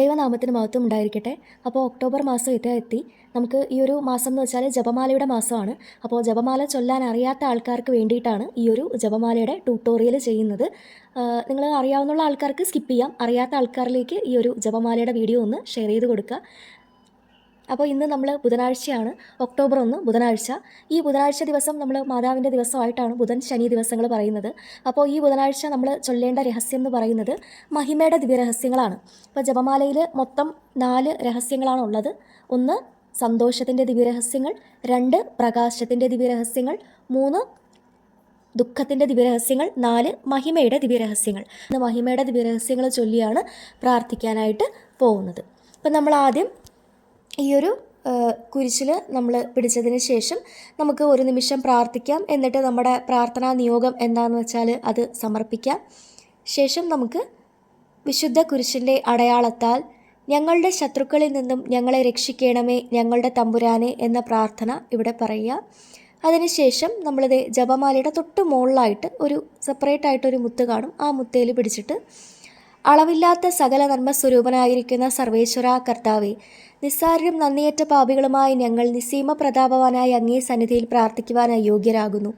ദൈവനാമത്തിന് മഹത്വം ഉണ്ടായിരിക്കട്ടെ. അപ്പോൾ ഒക്ടോബർ മാസം ഇത് എത്തി. നമുക്ക് ഈ ഒരു മാസം എന്ന് വെച്ചാൽ ജപമാലയുടെ മാസമാണ്. അപ്പോൾ ജപമാല ചൊല്ലാൻ അറിയാത്ത ആൾക്കാർക്ക് വേണ്ടിയിട്ടാണ് ഈ ഒരു ജപമാലയുടെ ട്യൂട്ടോറിയൽ ചെയ്യുന്നത്. നിങ്ങൾ അറിയാവുന്ന ആൾക്കാർക്ക് സ്കിപ്പ് ചെയ്യാം. അറിയാത്ത ആൾക്കാരിലേക്ക് ഈ ഒരു ജപമാലയുടെ വീഡിയോ ഒന്ന് ഷെയർ ചെയ്ത് കൊടുക്കുക. അപ്പോൾ ഇന്ന് നമ്മൾ ബുധനാഴ്ചയാണ് ഒക്ടോബർ ഒന്ന് ബുധനാഴ്ച. ഈ ബുധനാഴ്ച ദിവസം നമ്മൾ മാതാവിന്റെ ദിവസമായിട്ടാണ് ബുധൻ ശനി ദിവസങ്ങൾ പറയുന്നത്. അപ്പോൾ ഈ ബുധനാഴ്ച നമ്മൾ ചൊല്ലേണ്ട രഹസ്യം എന്ന് പറയുന്നത് മഹിമയുടെ ദിവ്യരഹസ്യങ്ങളാണ് അപ്പോൾ ജപമാലയിൽ മൊത്തം നാല് രഹസ്യങ്ങളാണ് ഉള്ളത്. ഒന്ന് സന്തോഷത്തിന്റെ ദിവ്യരഹസ്യങ്ങൾ രണ്ട് പ്രകാശത്തിന്റെ ദിവ്യരഹസ്യങ്ങൾ മൂന്ന് ദുഃഖത്തിന്റെ ദിവ്യരഹസ്യങ്ങൾ നാല് മഹിമയുടെ ദിവ്യരഹസ്യങ്ങൾ മഹിമയുടെ ദിവ്യരഹസ്യങ്ങൾ ചൊല്ലിയാണ് പ്രാർത്ഥിക്കാനായിട്ട് പോകുന്നത്. അപ്പം നമ്മൾ ആദ്യം ഈ ഒരു കുരിശിൽ നമ്മൾ പിടിച്ചതിന് ശേഷം നമുക്ക് ഒരു നിമിഷം പ്രാർത്ഥിക്കാം. എന്നിട്ട് നമ്മുടെ പ്രാർത്ഥനാ നിയോഗം എന്താണെന്ന് വെച്ചാൽ അത് സമർപ്പിക്കാം. ശേഷം നമുക്ക് വിശുദ്ധ കുരിശിന്റെ അടയാളത്താൽ ഞങ്ങളുടെ ശത്രുക്കളിൽ നിന്നും ഞങ്ങളെ രക്ഷിക്കണമേ ഞങ്ങളുടെ തമ്പുരാനെ എന്ന പ്രാർത്ഥന ഇവിടെ പറയുക. അതിനുശേഷം നമ്മളിത് ജപമാലയുടെ തൊട്ട് മുകളിലായിട്ട് ഒരു സെപ്പറേറ്റ് ആയിട്ടൊരു മുത്ത് കാണും. ആ മുത്തയിൽ പിടിച്ചിട്ട് അളവില്ലാത്ത സകല നന്മ സ്വരൂപനായിരിക്കുന്ന സർവേശ്വര കർത്താവെ നിസ്സാരരും നന്ദിയേറ്റ പാപികളുമായി ഞങ്ങൾ നിസീമ പ്രതാപവാനായി അങ്ങേ സന്നിധിയിൽ പ്രാർത്ഥിക്കുവാൻ അയോഗ്യരാകുന്നു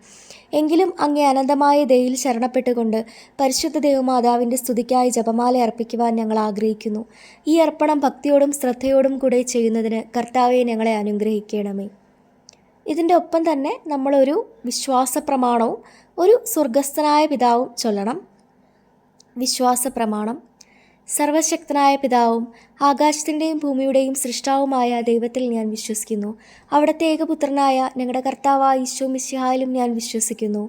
എങ്കിലും അങ്ങേ അനന്തമായ ദയയിൽ ശരണപ്പെട്ടുകൊണ്ട് പരിശുദ്ധ ദേവമാതാവിന്റെ സ്തുതിക്കായി ജപമാല അർപ്പിക്കുവാൻ ഞങ്ങൾ ആഗ്രഹിക്കുന്നു. ഈ അർപ്പണം ഭക്തിയോടും ശ്രദ്ധയോടും കൂടെ ചെയ്യുന്നതിന് കർത്താവെ ഞങ്ങളെ അനുഗ്രഹിക്കണമേ. ഇതിന്റെ ഒപ്പം തന്നെ നമ്മളൊരു വിശ്വാസ പ്രമാണവും ഒരു സ്വർഗസ്ഥനായ പിതാവും ചൊല്ലണം. വിശ്വാസ പ്രമാണം സർവശക്തനായ പിതാവും ആകാശത്തിന്റെയും ഭൂമിയുടെയും സൃഷ്ടാവുമായ ദൈവത്തിൽ ഞാൻ വിശ്വസിക്കുന്നു. അവിടുത്തെ ഏകപുത്രനായ ഞങ്ങളുടെ കർത്താവായ ഈശോ മിശിഹായിലും ഞാൻ വിശ്വസിക്കുന്നു.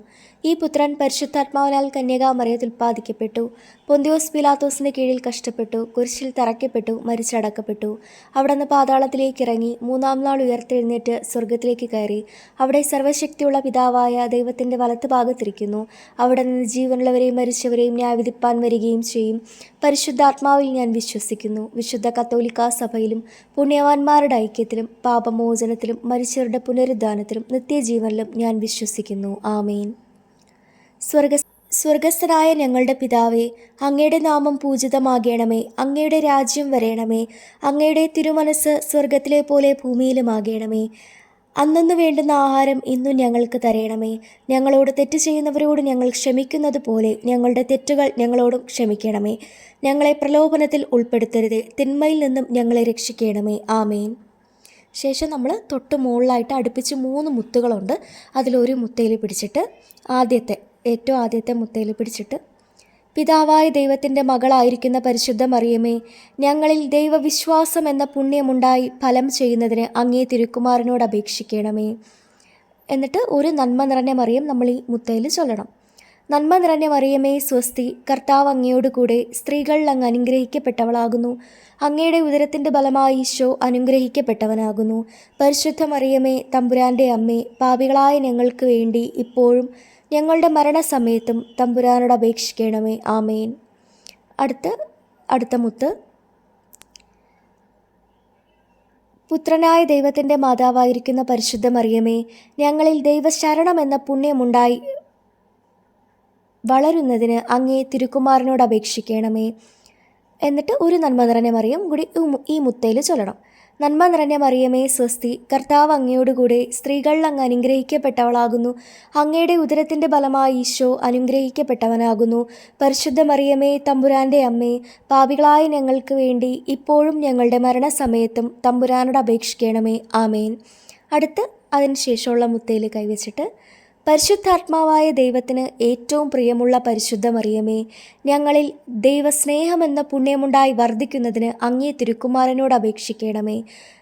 ഈ പുത്രൻ പരിശുദ്ധാത്മാവിനാൽ കന്യകാമറിയത്തിൽ ഉൽപ്പാദിക്കപ്പെട്ടു പൊന്തിയോസ് പിലാത്തോസിന്റെ കീഴിൽ കഷ്ടപ്പെട്ടു. കുരിശിൽ തറയ്ക്കപ്പെട്ടു. മരിച്ചടക്കപ്പെട്ടു. അവിടെ നിന്ന് പാതാളത്തിലേക്ക് ഇറങ്ങി മൂന്നാം നാൾ ഉയർത്തെഴുന്നേറ്റ് സ്വർഗത്തിലേക്ക് കയറി. അവിടെ സർവശക്തിയുള്ള പിതാവായ ദൈവത്തിന്റെ വലത്ത് ഭാഗത്തിരിക്കുന്നു. അവിടെ നിന്ന് ജീവനുള്ളവരെയും മരിച്ചവരെയും ന്യായവിധിപ്പാൻ വരികയും ചെയ്യും. പരിശുദ്ധാത്മാവിൽ ഞാൻ വിശ്വസിക്കുന്നു. വിശുദ്ധ കത്തോലിക്കാ സഭയിലും പുണ്യവാന്മാരുടെ ഐക്യത്തിലും പാപമോചനത്തിലും മരിച്ചവരുടെ പുനരുദ്ധാനത്തിലും നിത്യജീവനിലും ഞാൻ വിശ്വസിക്കുന്നു. ആമേൻ. സ്വർഗ സ്വർഗസ്ഥനായ ഞങ്ങളുടെ പിതാവേ അങ്ങയുടെ നാമം പൂജിതമാകണമേ അങ്ങയുടെ രാജ്യം വരേണമേ അങ്ങയുടെ തിരുമനസ് സ്വർഗത്തിലെ പോലെ ഭൂമിയിലുമാകണമേ അന്നു വേണ്ടുന്ന ആഹാരം ഇന്നും ഞങ്ങൾക്ക് തരയണമേ ഞങ്ങളോട് തെറ്റ് ചെയ്യുന്നവരോട് ഞങ്ങൾ ക്ഷമിക്കുന്നത് പോലെ ഞങ്ങളുടെ തെറ്റുകൾ ഞങ്ങളോടും ക്ഷമിക്കണമേ. ഞങ്ങളെ പ്രലോഭനത്തിൽ ഉൾപ്പെടുത്തരുതേ തിന്മയിൽ നിന്നും ഞങ്ങളെ രക്ഷിക്കണമേ. ആമേൻ. ശേഷം നമ്മൾ തൊട്ട് മുകളിലായിട്ട് അടുപ്പിച്ച് മൂന്ന് മുത്തുകളുണ്ട്. അതിലൊരു മുത്തയിൽ പിടിച്ചിട്ട് ആദ്യത്തെ ഏറ്റവും ആദ്യത്തെ മുത്തയിൽ പിടിച്ചിട്ട് പിതാവായ ദൈവത്തിന്റെ മകളായിരിക്കുന്ന പരിശുദ്ധ മറിയമേ ഞങ്ങളിൽ ദൈവവിശ്വാസം എന്ന പുണ്യമുണ്ടായി ഫലം ചെയ്യുന്നതിന് അങ്ങേ തിരുക്കുമാരനോട് അപേക്ഷിക്കണമേ. എന്നിട്ട് ഒരു നന്മ നിറഞ്ഞ മറിയം നമ്മൾ ഈ മുത്തയിൽ ചൊല്ലണം. നന്മ നിറഞ്ഞ മറിയമേ സ്വസ്തി കർത്താവ് അങ്ങയോട് കൂടെ സ്ത്രീകളിൽ അങ്ങ് അനുഗ്രഹിക്കപ്പെട്ടവളാകുന്നു. അങ്ങയുടെ ഉദരത്തിന്റെ ഫലമായി ഈശോ അനുഗ്രഹിക്കപ്പെട്ടവനാകുന്നു. പരിശുദ്ധ മറിയമേ തമ്പുരാന്റെ അമ്മേ പാപികളായ ഞങ്ങൾക്ക് വേണ്ടി ഇപ്പോഴും ഞങ്ങളുടെ മരണസമയത്തും തമ്പുരാനോട് അപേക്ഷിക്കണമേ. ആമേൻ. അടുത്ത് അടുത്ത മുത്ത്. പുത്രനായ ദൈവത്തിന്റെ മാതാവായിരിക്കുന്ന പരിശുദ്ധ മറിയമേ ഞങ്ങളിൽ ദൈവശരണം എന്ന പുണ്യമുണ്ടായി വളരുന്നതിന് അങ്ങേ തിരുക്കുമാരനോട് അപേക്ഷിക്കണമേ. എന്നിട്ട് ഒരു നന്മ നിറഞ്ഞ മറിയം കൂടി ഈ മുത്തയിൽ ചൊല്ലണം. നന്മ നിറഞ്ഞ മറിയമേ സ്വസ്തി കർത്താവ് അങ്ങയോടുകൂടെ സ്ത്രീകളിൽ അങ്ങ് അനുഗ്രഹിക്കപ്പെട്ടവളാകുന്നു. അങ്ങയുടെ ഉദരത്തിന്റെ ഫലമായി ഈശോ അനുഗ്രഹിക്കപ്പെട്ടവനാകുന്നു. പരിശുദ്ധ മറിയമേ തമ്പുരാന്റെ അമ്മേ പാപികളായ ഞങ്ങൾക്ക് വേണ്ടി ഇപ്പോഴും ഞങ്ങളുടെ മരണസമയത്തും തമ്പുരാനോട് അപേക്ഷിക്കണമേ. ആമേൻ. അടുത്ത് അതിന് ശേഷമുള്ള മുത്തയിൽ കൈവച്ചിട്ട് പരിശുദ്ധാത്മാവായ ദൈവത്തിന് ഏറ്റവും പ്രിയമുള്ള പരിശുദ്ധ മറിയമേ ഞങ്ങളിൽ ദൈവസ്നേഹമെന്ന പുണ്യമുണ്ടായി വർദ്ധിക്കുന്നതിന് അങ്ങേ തിരുക്കുമാരനോട് അപേക്ഷിക്കണമേ.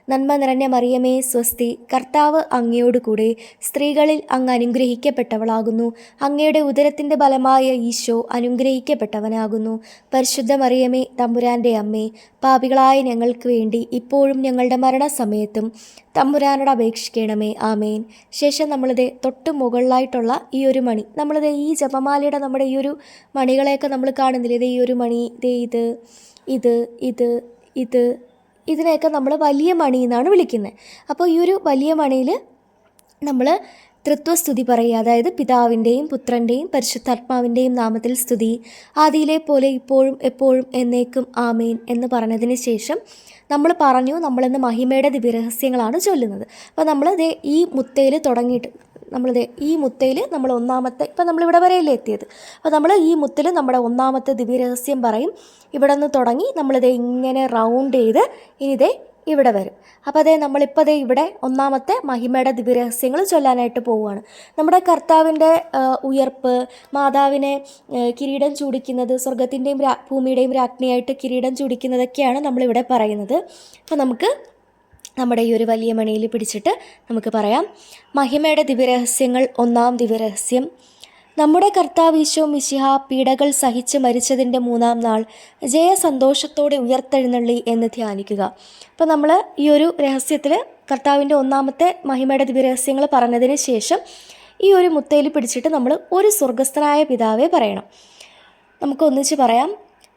നന്മ നിറഞ്ഞ മറിയമേ സ്വസ്തി കർത്താവ് അങ്ങയോടുകൂടെ സ്ത്രീകളിൽ അങ്ങ് അനുഗ്രഹിക്കപ്പെട്ടവളാകുന്നു. അങ്ങയുടെ ഉദരത്തിന്റെ ഫലമായ ഈശോ അനുഗ്രഹിക്കപ്പെട്ടവനാകുന്നു. പരിശുദ്ധ മറിയമേ തമ്പുരാന്റെ അമ്മേ പാപികളായ ഞങ്ങൾക്ക് വേണ്ടി ഇപ്പോഴും ഞങ്ങളുടെ മരണസമയത്തും തമ്പുരാനോട് അപേക്ഷിക്കണമേ. ആമേൻ. ശേഷം നമ്മളിത് തൊട്ട് മുകളിലായിട്ടുള്ള ഈ ഒരു മണി. നമ്മളിത് ഈ ജപമാലയുടെ നമ്മുടെ ഈ ഒരു മണികളെയൊക്കെ നമ്മൾ കാണുന്നില്ല? ഇത് ഈ ഒരു മണി ഇതേ ഇത് ഇത് ഇത് ഇത് ഇതിനെയൊക്കെ നമ്മൾ വലിയ മണി എന്നാണ് വിളിക്കുന്നത്. അപ്പോൾ ഈ ഒരു വലിയ മണിയിൽ നമ്മൾ തൃത്വസ്തുതി പറയുക. അതായത് പിതാവിന്റെയും പുത്രന്റെയും പരിശുദ്ധാത്മാവിന്റെയും നാമത്തിൽ സ്തുതി. ആദിയിലെ പോലെ ഇപ്പോഴും എപ്പോഴും എന്നേക്കും ആമേൻ എന്ന് പറഞ്ഞതിന് ശേഷം നമ്മൾ പറഞ്ഞു നമ്മളിന്ന് മഹിമയുടെ ദിവ്യരഹസ്യങ്ങളാണ് ചൊല്ലുന്നത്. അപ്പോൾ നമ്മൾ ദേ ഈ മുത്തയിൽ തുടങ്ങിയിട്ട് നമ്മളിത് ഈ മുത്തയിൽ നമ്മൾ ഒന്നാമത്തെ ഇപ്പം നമ്മളിവിടെ വരെയല്ലേ എത്തിയത്. അപ്പോൾ നമ്മൾ ഈ മുത്തിൽ നമ്മുടെ ഒന്നാമത്തെ ദിവ്യരഹസ്യം പറയും. ഇവിടെ നിന്ന് തുടങ്ങി നമ്മളിത് ഇങ്ങനെ റൗണ്ട് ചെയ്ത് ഇനി ഇതേ ഇവിടെ വരും. അപ്പോൾ അതേ നമ്മളിപ്പോൾ അതേ ഇവിടെ ഒന്നാമത്തെ മഹിമയുടെ ദിവ്യരഹസ്യങ്ങൾ ചൊല്ലാനായിട്ട് പോവുകയാണ്. നമ്മുടെ കർത്താവിന്റെ ഉയർപ്പ് മാതാവിനെ കിരീടം ചൂടിക്കുന്നത് സ്വർഗത്തിന്റെയും ഭൂമിയുടെയും രാജ്ഞിയായിട്ട് കിരീടം ചൂടിക്കുന്നതൊക്കെയാണ് നമ്മളിവിടെ പറയുന്നത്. അപ്പോൾ നമുക്ക് നമ്മുടെ ഈ ഒരു വലിയ മണിയിൽ പിടിച്ചിട്ട് നമുക്ക് പറയാം. മഹിമയുടെ ദിവ്യരഹസ്യങ്ങൾ ഒന്നാം ദിവ്യരഹസ്യം. നമ്മുടെ കർത്താവ് ഈശോ മിശിഹ പീഡകൾ സഹിച്ച് മരിച്ചതിന്റെ മൂന്നാം നാൾ ജയസന്തോഷത്തോടെ ഉയർത്തെഴുന്നള്ളി എന്ന് ധ്യാനിക്കുക. അപ്പോൾ നമ്മൾ ഈ ഒരു രഹസ്യത്തിൽ കർത്താവിന്റെ ഒന്നാമത്തെ മഹിമയുടെ ദിവ്യരഹസ്യങ്ങൾ പറഞ്ഞതിന് ശേഷം ഈ ഒരു മുത്തയിൽ പിടിച്ചിട്ട് നമ്മൾ ഒരു സ്വർഗസ്ഥനായ പിതാവേ പറയണം. നമുക്ക് ഒന്നിച്ച് പറയാം.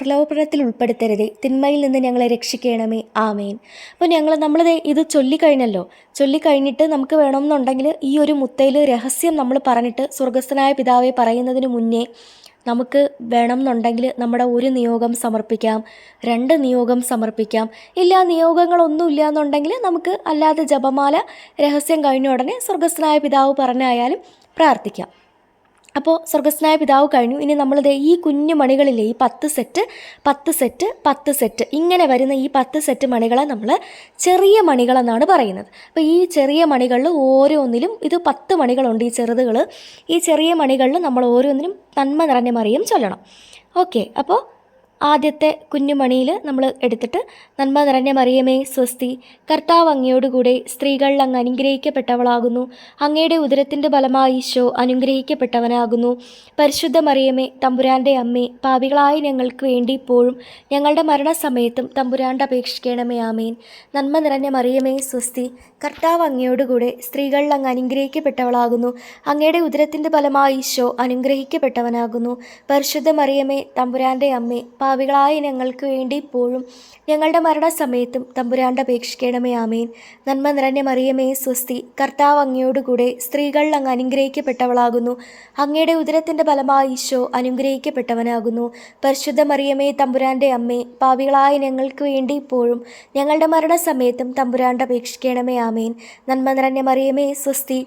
പ്രലോഭനത്തിൽ ഉൾപ്പെടുത്തരുതേ. തിന്മയിൽ നിന്ന് ഞങ്ങളെ രക്ഷിക്കണമേ. ആമേൻ. അപ്പോൾ ഞങ്ങൾ നമ്മളിത് ഇത് ചൊല്ലിക്കഴിഞ്ഞല്ലോ. ചൊല്ലിക്കഴിഞ്ഞിട്ട് നമുക്ക് വേണമെന്നുണ്ടെങ്കിൽ ഈ ഒരു മുത്തയിൽ രഹസ്യം നമ്മൾ പറഞ്ഞിട്ട് സ്വർഗസ്ഥനായ പിതാവെ പറയുന്നതിന് മുന്നേ നമുക്ക് വേണമെന്നുണ്ടെങ്കിൽ നമ്മുടെ ഒരു നിയോഗം സമർപ്പിക്കാം രണ്ട് നിയോഗം സമർപ്പിക്കാം. ഇല്ല നിയോഗങ്ങളൊന്നും ഇല്ല എന്നുണ്ടെങ്കിൽ നമുക്ക് അല്ലാതെ ജപമാല രഹസ്യം കഴിഞ്ഞ ഉടനെ സ്വർഗസ്ഥനായ പിതാവ് പറഞ്ഞായാലും പ്രാർത്ഥിക്കാം. അപ്പോൾ സ്വർഗസ്നായ പിതാവ് കഴിഞ്ഞു. ഇനി നമ്മളിത് ഈ കുഞ്ഞു മണികളിലെ ഈ പത്ത് സെറ്റ് പത്ത് സെറ്റ് പത്ത് സെറ്റ് ഇങ്ങനെ വരുന്ന ഈ പത്ത് സെറ്റ് മണികളെ നമ്മൾ ചെറിയ മണികളെന്നാണ് പറയുന്നത്. അപ്പോൾ ഈ ചെറിയ മണികളിൽ ഓരോന്നിലും ഇത് പത്ത് മണികളുണ്ട് ഈ ചെറുതുകൾ ഈ ചെറിയ മണികളിൽ നമ്മൾ ഓരോന്നിനും നന്മ നിറഞ്ഞ മറിയും ചൊല്ലണം. ഓക്കെ അപ്പോൾ ആദ്യത്തെ കുഞ്ഞുമണിയിൽ നമ്മൾ എടുത്തിട്ട് നന്മ നിറഞ്ഞ മറിയമേ സ്വസ്തി. കർത്താവ് അങ്ങയോടുകൂടെ സ്ത്രീകളിൽ അങ്ങ് അനുഗ്രഹിക്കപ്പെട്ടവളാകുന്നു. അങ്ങയുടെ ഉദരത്തിന്റെ ഫലമായി ഈശോ അനുഗ്രഹിക്കപ്പെട്ടവനാകുന്നു. പരിശുദ്ധ മറിയമേ തമ്പുരാന്റെ അമ്മേ പാപികളായ ഞങ്ങൾക്ക് വേണ്ടി ഇപ്പോഴും ഞങ്ങളുടെ മരണസമയത്തും തമ്പുരാന്റെ അപേക്ഷിക്കണമേ ആമേൻ. നന്മ നിറഞ്ഞ മറിയമേ സ്വസ്തി. കർത്താവ് അങ്ങയോടുകൂടെ സ്ത്രീകളിൽ അങ്ങ് അനുഗ്രഹിക്കപ്പെട്ടവളാകുന്നു. അങ്ങയുടെ ഉദരത്തിന്റെ ഫലമായി ഈശോ അനുഗ്രഹിക്കപ്പെട്ടവനാകുന്നു. പരിശുദ്ധ മറിയമേ തമ്പുരാന്റെ അമ്മേ പാപികളായ ഞങ്ങൾക്ക് വേണ്ടി ഇപ്പോഴും ഞങ്ങളുടെ മരണസമയത്തും തമ്പുരാണ്ട് അപേക്ഷിക്കണമേ ആമേൻ. നന്മ നിറഞ്ഞ മറിയമേ സ്വസ്തി. കർത്താവ് അങ്ങയോടുകൂടെ സ്ത്രീകളിൽ അങ്ങ് അനുഗ്രഹിക്കപ്പെട്ടവളാകുന്നു. അങ്ങയുടെ ഉദരത്തിന്റെ ഫലമായി ഈശോ അനുഗ്രഹിക്കപ്പെട്ടവനാകുന്നു. പരിശുദ്ധ മറിയമേ തമ്പുരാന്റെ അമ്മേ പാപികളായ ഞങ്ങൾക്ക് വേണ്ടി ഇപ്പോഴും ഞങ്ങളുടെ മരണസമയത്തും തമ്പുരാണ്ട് അപേക്ഷിക്കണമേ ആമേൻ. നന്മ നിറഞ്ഞ മറിയമേ സ്വസ്തി.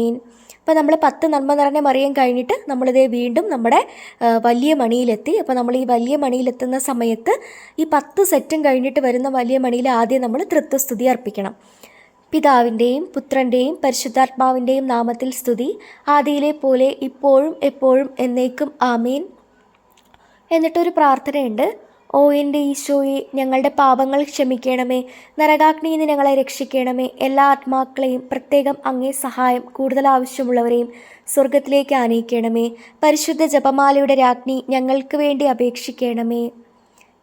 അപ്പോൾ നമ്മൾ പത്ത് നന്മ നിറഞ്ഞ മറിയം കഴിഞ്ഞിട്ട് നമ്മളിതേ വീണ്ടും നമ്മുടെ വലിയ മണിയിലെത്തി. അപ്പോൾ നമ്മൾ ഈ വലിയ മണിയിലെത്തുന്ന സമയത്ത് ഈ പത്ത് സെറ്റും കഴിഞ്ഞിട്ട് വരുന്ന വലിയ മണിയിൽ ആദ്യം നമ്മൾ തൃത്വസ്തുതി അർപ്പിക്കണം. പിതാവിന്റെയും പുത്രന്റെയും പരിശുദ്ധാത്മാവിന്റെയും നാമത്തിൽ സ്തുതി. ആദിയിലെ പോലെ ഇപ്പോഴും എപ്പോഴും എന്നേക്കും ആമീൻ. എന്നിട്ടൊരു പ്രാർത്ഥനയുണ്ട്. ഓ എന്റെ ഈശോയെ ഞങ്ങളുടെ പാപങ്ങൾ ക്ഷമിക്കണമേ. നരകാഗ്നിയിൽ നിന്ന് ഞങ്ങളെ രക്ഷിക്കണമേ. എല്ലാ ആത്മാക്കളെയും പ്രത്യേകം അങ്ങേ സഹായം കൂടുതൽ ആവശ്യമുള്ളവരെയും സ്വർഗത്തിലേക്ക് ആനയിക്കണമേ. പരിശുദ്ധ ജപമാലയുടെ രാജ്ഞി ഞങ്ങൾക്ക് വേണ്ടി അപേക്ഷിക്കണമേ.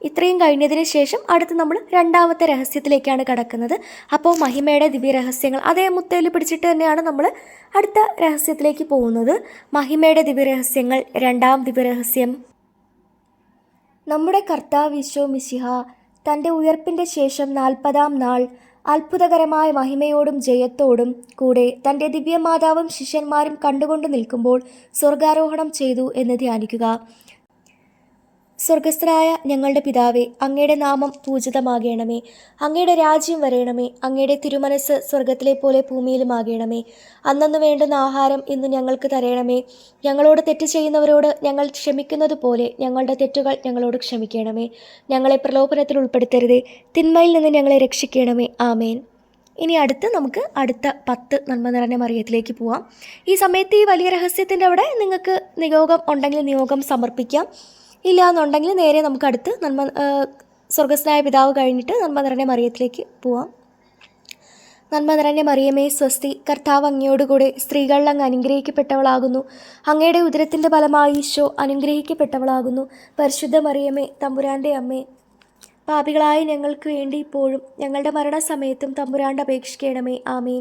ഇത്രയും കഴിഞ്ഞതിന് ശേഷം അടുത്ത് നമ്മൾ രണ്ടാമത്തെ രഹസ്യത്തിലേക്കാണ് കടക്കുന്നത്. അപ്പോൾ മഹിമയുടെ ദിവ്യരഹസ്യങ്ങൾ അതേ മുത്തേൽ പിടിച്ചിട്ട് തന്നെയാണ് നമ്മൾ അടുത്ത രഹസ്യത്തിലേക്ക് പോകുന്നത്. മഹിമയുടെ ദിവ്യരഹസ്യങ്ങൾ രണ്ടാം ദിവ്യരഹസ്യം. നമ്മുടെ കർത്താവ് വിശ്വ മിശിഹ തന്റെ ഉയർപ്പിന്റെ ശേഷം നാൽപ്പതാം നാൾ അത്ഭുതകരമായ മഹിമയോടും ജയത്തോടും കൂടെ തന്റെ ദിവ്യമാതാവും ശിഷ്യന്മാരും കണ്ടുകൊണ്ട് നിൽക്കുമ്പോൾ സ്വർഗാരോഹണം ചെയ്തു എന്ന് ധ്യാനിക്കുക. സ്വർഗസ്ഥനായ ഞങ്ങളുടെ പിതാവേ അങ്ങയുടെ നാമം പൂജിതമാകണമേ. അങ്ങയുടെ രാജ്യം വരയണമേ അങ്ങയുടെ തിരുമനസ് സ്വർഗത്തിലെ പോലെ ഭൂമിയിലുമാകണമേ അന്നന്ന് വേണ്ടുന്ന ആഹാരം ഇന്ന് ഞങ്ങൾക്ക് തരയണമേ ഞങ്ങളോട് തെറ്റ് ചെയ്യുന്നവരോട് ഞങ്ങൾ ക്ഷമിക്കുന്നത് പോലെ ഞങ്ങളുടെ തെറ്റുകൾ ഞങ്ങളോട് ക്ഷമിക്കണമേ. ഞങ്ങളെ പ്രലോഭനത്തിൽ ഉൾപ്പെടുത്തരുതേ. തിന്മയിൽ നിന്ന് ഞങ്ങളെ രക്ഷിക്കണമേ. ആമേൻ. ഇനി അടുത്ത് നമുക്ക് അടുത്ത പത്ത് നന്മ നിറഞ്ഞ മറിയത്തിലേക്ക് പോവാം. ഈ സമയത്ത് ഈ വലിയ രഹസ്യത്തിന്റെ അവിടെ നിങ്ങൾക്ക് നിയോഗം ഉണ്ടെങ്കിൽ നിയോഗം സമർപ്പിക്കാം. ഇല്ല എന്നുണ്ടെങ്കിൽ നേരെ നമുക്ക് അടുത്ത് നന്മ സ്വർഗസ്നായ പിതാവ് കഴിഞ്ഞിട്ട് നന്മ നിറഞ്ഞ മറിയത്തിലേക്ക് പോവാം. നന്മ നിറഞ്ഞ മറിയമേ സ്വസ്തി കർത്താവ് അങ്ങയോടുകൂടെ സ്ത്രീകളിൽ അങ്ങ് അനുഗ്രഹിക്കപ്പെട്ടവളാകുന്നു. അങ്ങയുടെ ഉദരത്തിന്റെ ഫലമായി ഈശോ അനുഗ്രഹിക്കപ്പെട്ടവളാകുന്നു. പരിശുദ്ധ മറിയമേ തമ്പുരാന്റെ അമ്മേ പാപികളായ ഞങ്ങൾക്ക് വേണ്ടി ഇപ്പോഴും ഞങ്ങളുടെ മരണസമയത്തും തമ്പുരാണ്ട് അപേക്ഷിക്കണമേ. ആമേൻ.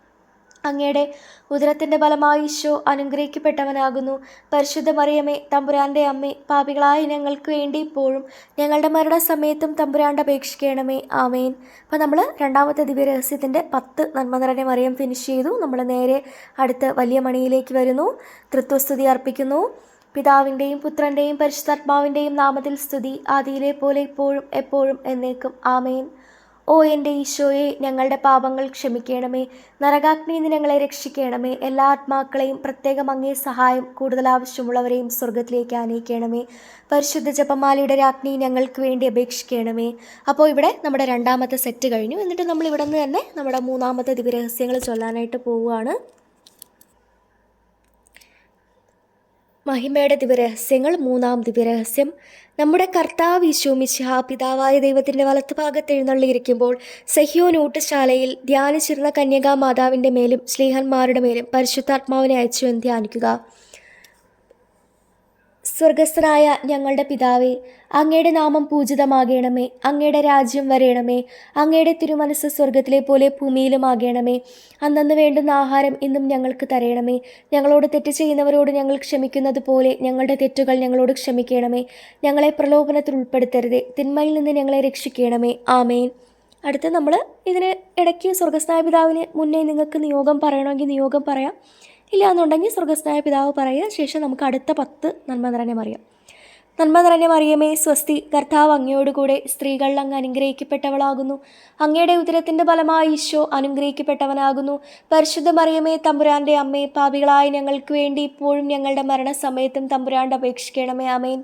അങ്ങയുടെ ഉദരത്തിന്റെ ഫലമായി ഈശോ അനുഗ്രഹിക്കപ്പെട്ടവനാകുന്നു. പരിശുദ്ധ മറിയമ്മേ തമ്പുരാന്റെ അമ്മേ പാപികളായ ഞങ്ങൾക്ക് വേണ്ടി ഇപ്പോഴും ഞങ്ങളുടെ മരണസമയത്തും തമ്പുരാണ്ട് അപേക്ഷിക്കണമേ. ആമേൻ. അപ്പോൾ നമ്മൾ രണ്ടാമത്തെ ദിവ്യരഹസ്യത്തിന്റെ പത്ത് നന്മ നിറഞ്ഞ മറിയം ഫിനിഷ് ചെയ്തു. നമ്മൾ നേരെ അടുത്ത വലിയ മണിയിലേക്ക് വരുന്നു. തൃത്വസ്തുതി അർപ്പിക്കുന്നു. പിതാവിന്റെയും പുത്രന്റെയും പരിശുദ്ധാത്മാവിന്റെയും നാമത്തിൽ സ്തുതി. ആദിയിലെ പോലെ ഇപ്പോഴും എപ്പോഴും എന്നേക്കും. ആമേൻ. ഓ എന്റെ ഈശോയെ ഞങ്ങളുടെ പാപങ്ങൾ ക്ഷമിക്കണമേ. നരകാഗ്നിയിൽ നിന്ന് ഞങ്ങളെ രക്ഷിക്കണമേ. എല്ലാ ആത്മാക്കളെയും പ്രത്യേകം അങ്ങേ സഹായം കൂടുതൽ ആവശ്യമുള്ളവരെയും സ്വർഗത്തിലേക്ക് ആനയിക്കണമേ. പരിശുദ്ധ ജപമാലയുടെ രാജ്ഞി ഞങ്ങൾക്ക് വേണ്ടി അപേക്ഷിക്കണമേ. അപ്പോൾ ഇവിടെ നമ്മുടെ രണ്ടാമത്തെ സെറ്റ് കഴിഞ്ഞു. എന്നിട്ട് നമ്മൾ ഇവിടെ നിന്ന് തന്നെ നമ്മുടെ മൂന്നാമത്തെ ദിവ്യരഹസ്യങ്ങൾ ചൊല്ലാനായിട്ട് പോവുകയാണ്. മഹിമയുടെ ദിവരഹസ്യങ്ങൾ മൂന്നാം ദിവരഹസ്യം. നമ്മുടെ കർത്താവ് ഈശോമിശ പിതാവായ ദൈവത്തിന്റെ വലത്തുഭാഗത്ത് എഴുന്നള്ളിയിരിക്കുമ്പോൾ സഹ്യോ നൂട്ടശാലയിൽ ധ്യാനിച്ചിരുന്ന കന്യകാ മാതാവിന്റെ മേലും ശ്ലീഹന്മാരുടെ മേലും പരിശുദ്ധാത്മാവിനെ അയച്ചു എന്ന് ധ്യാനിക്കുക. സ്വർഗസ്ഥനായ ഞങ്ങളുടെ പിതാവേ അങ്ങയുടെ നാമം പൂജിതമാകണമേ അങ്ങയുടെ രാജ്യം വരയണമേ അങ്ങയുടെ തിരുമനസ് സ്വർഗത്തിലെ പോലെ ഭൂമിയിലും ഭൂമിയിലുമാകണമേ അന്നന്ന് വേണ്ടുന്ന ആഹാരം ഇന്നും ഞങ്ങൾക്ക് തരയണമേ ഞങ്ങളോട് തെറ്റ് ചെയ്യുന്നവരോട് ഞങ്ങൾ ക്ഷമിക്കുന്നത് പോലെ ഞങ്ങളുടെ തെറ്റുകൾ ഞങ്ങളോട് ക്ഷമിക്കണമേ. ഞങ്ങളെ പ്രലോഭനത്തിൽ ഉൾപ്പെടുത്തരുതേ. തിന്മയിൽ നിന്ന് ഞങ്ങളെ രക്ഷിക്കണമേ. ആമേൻ. അടുത്ത് നമ്മൾ ഇതിന് ഇടയ്ക്ക് സ്വർഗസ്നായ പിതാവിന് മുന്നേ നിങ്ങൾക്ക് നിയോഗം പറയണമെങ്കിൽ നിയോഗം പറയാം. ഇല്ല എന്നുണ്ടെങ്കിൽ സ്വർഗസ്നായ പിതാവ് പറയുക ശേഷം നമുക്ക് അടുത്ത പത്ത് നന്മ നിറഞ്ഞ മറിയാം. നന്മ നിറഞ്ഞ മറിയമേ സ്വസ്തി കർത്താവ് അങ്ങയോടുകൂടെ സ്ത്രീകൾ അങ്ങ് അനുഗ്രഹിക്കപ്പെട്ടവളാകുന്നു. അങ്ങയുടെ ഉദരത്തിന്റെ ഫലമായി ഈശോ അനുഗ്രഹിക്കപ്പെട്ടവനാകുന്നു. പരിശുദ്ധ മറിയമേ തമ്പുരാന്റെ അമ്മയെ പാപികളായ ഞങ്ങൾക്ക് വേണ്ടി ഇപ്പോഴും ഞങ്ങളുടെ മരണസമയത്തും തമ്പുരാണ്ട് അപേക്ഷിക്കണമേ. ആമേൻ.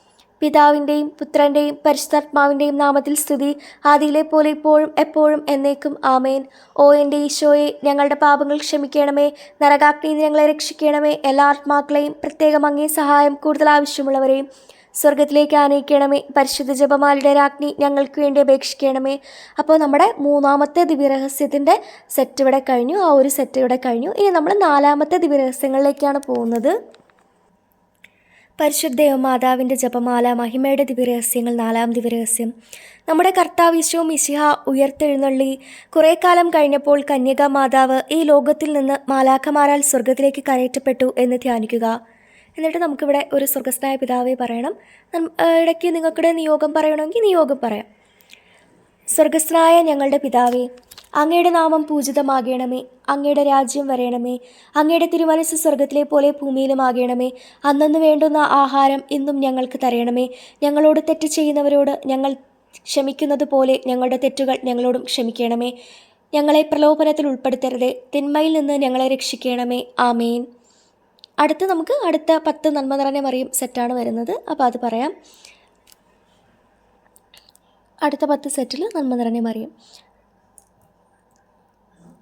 പിതാവിന്റെയും പുത്രന്റെയും പരിശുദ്ധാത്മാവിന്റെയും നാമത്തിൽ സ്തുതി. ആദിയിലെ പോലെ ഇപ്പോഴും എപ്പോഴും എന്നേക്കും. ആമേൻ. ഓ എന്റെ ഈശോയെ ഞങ്ങളുടെ പാപങ്ങൾ ക്ഷമിക്കണമേ. നരകാഗ്നിയിൽ ഞങ്ങളെ രക്ഷിക്കണമേ. എല്ലാ ആത്മാക്കളെയും പ്രത്യേകം അങ്ങേ സഹായം കൂടുതൽ ആവശ്യമുള്ളവരെയും സ്വർഗത്തിലേക്ക് ആനയിക്കണമേ. പരിശുദ്ധ ജപമാലയുടെ രാജ്ഞി ഞങ്ങൾക്ക് വേണ്ടി അപേക്ഷിക്കണമേ. അപ്പോൾ നമ്മുടെ മൂന്നാമത്തെ ദിവ്യരഹസ്യത്തിന്റെ സെറ്റ് ഇവിടെ കഴിഞ്ഞു. ആ ഒരു സെറ്റ് ഇവിടെ കഴിഞ്ഞു. ഇനി നമ്മൾ നാലാമത്തെ ദിവ്യരഹസ്യങ്ങളിലേക്കാണ് പോകുന്നത്. പരിശുദ്ധ മാതാവിന്റെ ജപമാല മഹിമയുടെ ദിവ്യരഹസ്യങ്ങൾ നാലാം ദിവ്യരഹസ്യം. നമ്മുടെ കർത്താവ് ഈശോ മിശിഹ ഉയർത്തെഴുന്നള്ളി കുറേ കാലം കഴിഞ്ഞപ്പോൾ കന്യക മാതാവ് ഈ ലോകത്തിൽ നിന്ന് മാലാഖമാരാൽ സ്വർഗത്തിലേക്ക് കയറ്റപ്പെട്ടു എന്ന് ധ്യാനിക്കുക. എന്നിട്ട് നമുക്കിവിടെ ഒരു സ്വർഗസ്നായ പിതാവെ പറയണം. ഇടയ്ക്ക് നിങ്ങൾക്കിടെ നിയോഗം പറയണമെങ്കിൽ നിയോഗം പറയാം. സ്വർഗസ്നായ ഞങ്ങളുടെ പിതാവേ അങ്ങയുടെ നാമം പൂജിതമാകണമേ. അങ്ങയുടെ രാജ്യം വരയണമേ അങ്ങയുടെ തിരുമനസ് സ്വർഗത്തിലെ പോലെ ഭൂമിയിലുമാകണമേ. അന്നു വേണ്ടുന്ന ആഹാരം ഇന്നും ഞങ്ങൾക്ക് തരയണമേ ഞങ്ങളോട് തെറ്റ് ചെയ്യുന്നവരോട് ഞങ്ങൾ ക്ഷമിക്കുന്നത് പോലെ ഞങ്ങളുടെ തെറ്റുകൾ ഞങ്ങളോടും ക്ഷമിക്കണമേ. ഞങ്ങളെ പ്രലോഭനത്തിൽ ഉൾപ്പെടുത്തരുതേ. തിന്മയിൽ നിന്ന് ഞങ്ങളെ രക്ഷിക്കണമേ. ആമേൻ. അടുത്ത് നമുക്ക് അടുത്ത പത്ത് നന്മ നിറഞ്ഞ മറിയും സെറ്റാണ് വരുന്നത്. അപ്പോൾ അത് പറയാം. അടുത്ത പത്ത് സെറ്റിൽ നന്മ നിറഞ്ഞ മറിയും.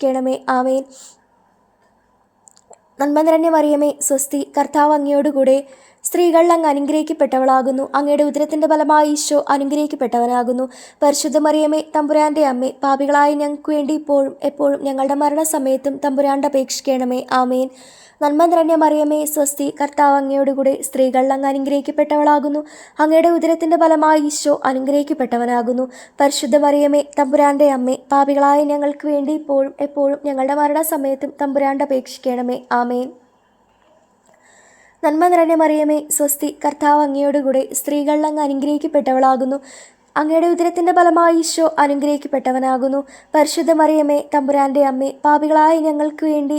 അപേക്ഷിക്കണമേ ആമേൻ. നന്മ നിറഞ്ഞ മറിയമേ സ്വസ്തി കർത്താവ് അങ്ങയോടുകൂടെ സ്ത്രീകളിൽ അങ്ങ് അനുഗ്രഹിക്കപ്പെട്ടവളാകുന്നു. അങ്ങയുടെ ഉദരത്തിന്റെ ഫലമായി ഈശോ അനുഗ്രഹിക്കപ്പെട്ടവനാകുന്നു. പരിശുദ്ധ മറിയമ്മേ തമ്പുരാന്റെ അമ്മ പാപികളായ ഞങ്ങൾക്ക് വേണ്ടി ഇപ്പോഴും എപ്പോഴും ഞങ്ങളുടെ മരണസമയത്തും തമ്പുരാന്റെ അപേക്ഷിക്കണമേ. ആമേൻ. നന്മ നിറഞ്ഞ മറിയമേ സ്വസ്തി കർത്താവ് അങ്ങയോടുകൂടെ സ്ത്രീകളിൽ അങ്ങ് അനുഗ്രഹിക്കപ്പെട്ടവളാകുന്നു. അങ്ങയുടെ ഉദരത്തിന്റെ ഫലമായി ഈശോ അനുഗ്രഹിക്കപ്പെട്ടവനാകുന്നു. പരിശുദ്ധ മറിയമേ തമ്പുരാന്റെ അമ്മ പാപികളായ ഞങ്ങൾക്ക് വേണ്ടി ഇപ്പോഴും എപ്പോഴും ഞങ്ങളുടെ മരണസമയത്തും തമ്പുരാന്റെ അപേക്ഷിക്കണമേ. ആമേൻ. നന്മ നിറഞ്ഞ മറിയമേ സ്വസ്തി കർത്താവ് അങ്ങയോടുകൂടെ സ്ത്രീകളിൽ അങ്ങ് അനുഗ്രഹിക്കപ്പെട്ടവളാകുന്നു. അങ്ങയുടെ ഉദരത്തിന്റെ ഫലമായി ഈശോ അനുഗ്രഹിക്കപ്പെട്ടവനാകുന്നു. പരിശുദ്ധ മറിയമേ തമ്പുരാന്റെ അമ്മേ പാപികളായ ഞങ്ങൾക്ക് വേണ്ടി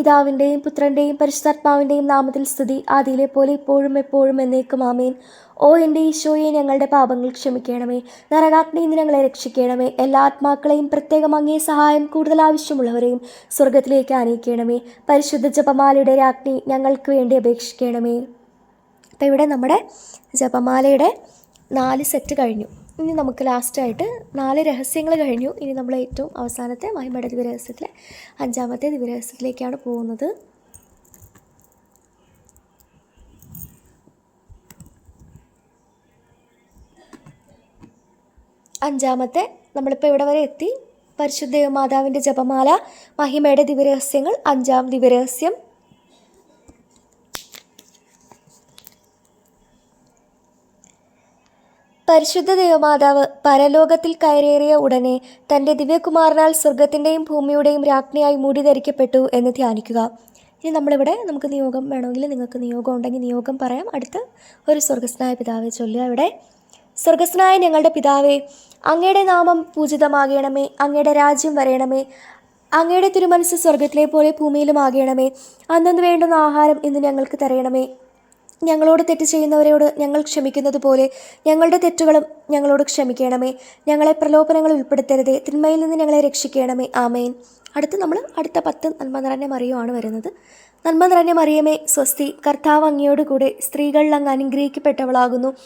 പിതാവിന്റെയും പുത്രന്റെയും പരിശുദ്ധാത്മാവിന്റെയും നാമത്തിൽ സ്തുതി. ആദിയിലെ പോലെ ഇപ്പോഴും എപ്പോഴും എന്നേക്കും ആമേൻ. ഓ എന്റെ ഈശോയെ ഞങ്ങളുടെ പാപങ്ങൾ ക്ഷമിക്കണമേ. നരകാഗ്നിയിൽ നിന്ന് ഞങ്ങളെ രക്ഷിക്കണമേ. എല്ലാ ആത്മാക്കളെയും പ്രത്യേകം അങ്ങേ സഹായം കൂടുതൽ ആവശ്യമുള്ളവരെയും സ്വർഗത്തിലേക്ക് ആനയിക്കണമേ. പരിശുദ്ധ ജപമാലയുടെ രാജ്ഞി ഞങ്ങൾക്ക് വേണ്ടി അപേക്ഷിക്കണമേ. അപ്പോൾ ഇവിടെ നമ്മുടെ ജപമാലയുടെ നാല് സെറ്റ് കഴിഞ്ഞു. ഇനി നമുക്ക് ലാസ്റ്റായിട്ട് നാല് രഹസ്യങ്ങൾ കഴിഞ്ഞു. ഇനി നമ്മൾ ഏറ്റവും അവസാനത്തെ മഹിമയുടെ ദിവരഹസ്യത്തിലെ അഞ്ചാമത്തെ ദിവരഹസ്യത്തിലേക്കാണ് പോകുന്നത്. അഞ്ചാമത്തെ നമ്മളിപ്പോൾ ഇവിടെ വരെ എത്തി? പരിശുദ്ധ മാതാവിന്റെ ജപമാല മഹിമയുടെ ദിവരഹസ്യങ്ങൾ അഞ്ചാം ദിവരഹസ്യം പരിശുദ്ധ ദേവമാതാവ് പരലോകത്തിൽ കയറേറിയ ഉടനെ തന്റെ ദിവ്യകുമാരനാൽ സ്വർഗത്തിന്റെയും ഭൂമിയുടെയും രാജ്ഞിയായി മൂടി ധരിക്കപ്പെട്ടു എന്ന് ധ്യാനിക്കുക. ഇനി നമ്മളിവിടെ നമുക്ക് നിയോഗം വേണമെങ്കിൽ നിങ്ങൾക്ക് നിയോഗം ഉണ്ടെങ്കിൽ നിയോഗം പറയാം. അടുത്ത് ഒരു സ്വർഗസ്നായ പിതാവെ ചൊല്ലുക ഇവിടെ. സ്വർഗസ്നായ ഞങ്ങളുടെ പിതാവേ അങ്ങയുടെ നാമം പൂജിതമാകണമേ അങ്ങയുടെ രാജ്യം വരയണമേ അങ്ങയുടെ തിരുമനസ് സ്വർഗത്തിലെ പോലെ ഭൂമിയിലും ആകണമേ അന്നു വേണ്ടുന്ന ആഹാരം ഇന്ന് ഞങ്ങൾക്ക് തരയണമേ ഞങ്ങളോട് തെറ്റ് ചെയ്യുന്നവരോട് ഞങ്ങൾ ക്ഷമിക്കുന്നത് പോലെ ഞങ്ങളുടെ തെറ്റുകളും ഞങ്ങളോട് ക്ഷമിക്കണമേ. ഞങ്ങളെ പ്രലോഭനങ്ങൾ ഉൾപ്പെടുത്തരുതേ. തിന്മയിൽ നിന്ന് ഞങ്ങളെ രക്ഷിക്കണമേ. ആമേൻ. അടുത്ത് നമ്മൾ അടുത്ത പത്ത് നന്മ നിറഞ്ഞ മറിയുമാണ് വരുന്നത്. നന്മ നിറഞ്ഞ മറിയമേ സ്വസ്തി കർത്താവ് അങ്ങയോടുകൂടെ സ്ത്രീകളിൽ അങ്ങ് അനുഗ്രഹിക്കപ്പെട്ടവളാകുന്നു.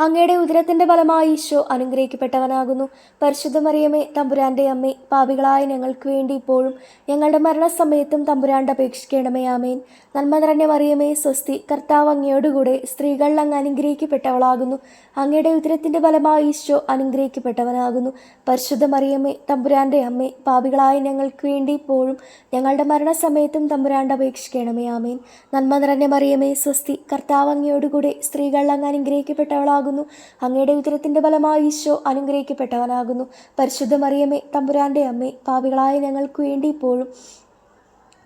അങ്ങയുടെ ഉദരത്തിന്റെ ഫലമായി ഈശോ അനുഗ്രഹിക്കപ്പെട്ടവനാകുന്നു. പരിശുദ്ധ മറിയമേ തമ്പുരാന്റെ അമ്മേ പാപികളായ ഞങ്ങൾക്ക് വേണ്ടി ഇപ്പോഴും ഞങ്ങളുടെ മരണസമയത്തും തമ്പുരാണ്ട് അപേക്ഷിക്കണമേ ആമേൻ. നന്മ നിറഞ്ഞ മറിയമേ സ്വസ്തി കർത്താവ് അങ്ങയോടുകൂടെ സ്ത്രീകളിൽ അങ്ങ് അനുഗ്രഹിക്കപ്പെട്ടവളാകുന്നു. അങ്ങയുടെ ഉദരത്തിന്റെ ഫലമായി ഈശോ അനുഗ്രഹിക്കപ്പെട്ടവനാകുന്നു. പരിശുദ്ധ മറിയമേ തമ്പുരാന്റെ അമ്മേ പാപികളായ ഞങ്ങൾക്ക് വേണ്ടി ഇപ്പോഴും ഞങ്ങളുടെ മരണസമയത്തും തമ്പുരാണ്ട് അപേക്ഷിക്കണമേ ആമേൻ. നന്മ നിറഞ്ഞ മറിയമേ സ്വസ്തി കർത്താവ് അങ്ങയോടുകൂടെ സ്ത്രീകളിൽ അങ്ങ് അനുഗ്രഹിക്കപ്പെട്ടവളാകുന്നു. അനുഗ്രഹിക്കപ്പെട്ടവളാകുന്നു അങ്ങയുടെ ഉദരത്തിന്റെ ഫലമായി ഈശോ അനുഗ്രഹിക്കപ്പെട്ടവനാകുന്നു. പരിശുദ്ധ മറിയമേ തമ്പുരാന്റെ അമ്മേ പാപികളായ ഞങ്ങൾക്ക് വേണ്ടി ഇപ്പോഴും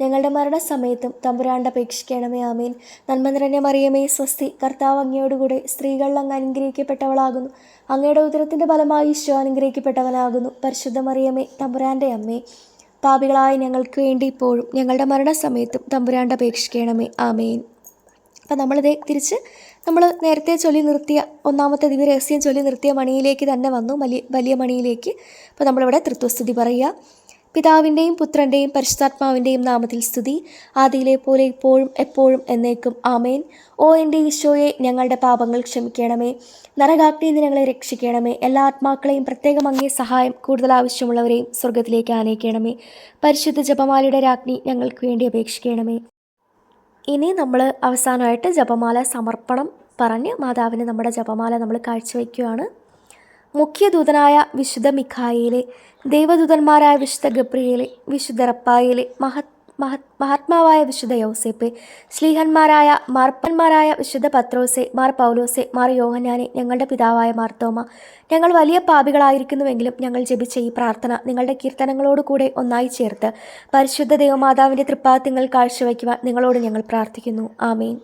ഞങ്ങളുടെ മരണസമയത്തും തമ്പുരാണ്ട് അപേക്ഷിക്കണമേ ആമേൻ. നന്മ മറിയമേ സ്വസ്തി കർത്താവ് അങ്ങയോടുകൂടെ സ്ത്രീകളിൽ അങ്ങ് അനുഗ്രഹിക്കപ്പെട്ടവളാകുന്നു. അങ്ങയുടെ ഉദരത്തിന്റെ ഫലമായി ഈശോ അനുഗ്രഹിക്കപ്പെട്ടവനാകുന്നു. പരിശുദ്ധ മറിയമേ തമ്പുരാന്റെ അമ്മേ. പാപികളായ ഞങ്ങൾക്ക് വേണ്ടി ഇപ്പോഴും ഞങ്ങളുടെ മരണസമയത്തും തമ്പുരാണ്ട് അപേക്ഷിക്കണമേ ആമേൻ. അപ്പം നമ്മളിതേ തിരിച്ച് നമ്മൾ നേരത്തെ ചൊല്ലി നിർത്തിയ ഒന്നാമത്തെ ദിവ്യരഹസ്യം ചൊല്ലി നിർത്തിയ മണിയിലേക്ക് തന്നെ വന്നു. വലിയ വലിയ മണിയിലേക്ക്. അപ്പോൾ നമ്മളിവിടെ തൃത്വസ്തുതി പറയുക. പിതാവിന്റെയും പുത്രന്റെയും പരിശുദ്ധാത്മാവിന്റെയും നാമത്തിൽ സ്തുതി. ആദിയിലെ പോലെ ഇപ്പോഴും എപ്പോഴും എന്നേക്കും. ആമേൻ. ഓ എന്റെ ഈശോയെ ഞങ്ങളുടെ പാപങ്ങൾ ക്ഷമിക്കണമേ. നരകാഗ്നിയിൽ നിന്ന് ഞങ്ങളെ രക്ഷിക്കണമേ. എല്ലാ ആത്മാക്കളെയും പ്രത്യേകം അങ്ങേ സഹായം കൂടുതൽ ആവശ്യമുള്ളവരെയും സ്വർഗത്തിലേക്ക് ആനയിക്കണമേ. പരിശുദ്ധ ജപമാലയുടെ രാജ്ഞി ഞങ്ങൾക്ക് വേണ്ടി അപേക്ഷിക്കണമേ. ഇനി നമ്മൾ അവസാനമായിട്ട് ജപമാല സമർപ്പണം പറഞ്ഞ് മാതാവിന് നമ്മുടെ ജപമാല നമ്മൾ കാഴ്ചവെക്കുകയാണ് മുഖ്യദൂതനായ വിശുദ്ധ മിഖായിലെ ദേവദൂതന്മാരായ വിശുദ്ധ ഗബ്രിയേലെ വിശുദ്ധ റപ്പായിലെ മഹത് മഹത് മഹാത്മാവായ വിശുദ്ധ യൗസേപ്പെ ശ്ലീഹന്മാരായ മാർപ്പന്മാരായ വിശുദ്ധ പത്രോസെ മാർ പൗലോസെ മാർ യോഹനാനെ ഞങ്ങളുടെ പിതാവായ മാർത്തോമ ഞങ്ങൾ വലിയ പാപികളായിരിക്കുന്നുവെങ്കിലും ഞങ്ങൾ ജപിച്ച ഈ പ്രാർത്ഥന നിങ്ങളുടെ കീർത്തനങ്ങളോട് കൂടെ ഒന്നായി ചേർത്ത് പരിശുദ്ധ ദേവമാതാവിന്റെ തൃപ്പാദങ്ങൾ കാഴ്ചവെക്കുവാൻ നിങ്ങളോട് ഞങ്ങൾ പ്രാർത്ഥിക്കുന്നു. ആമേൻ.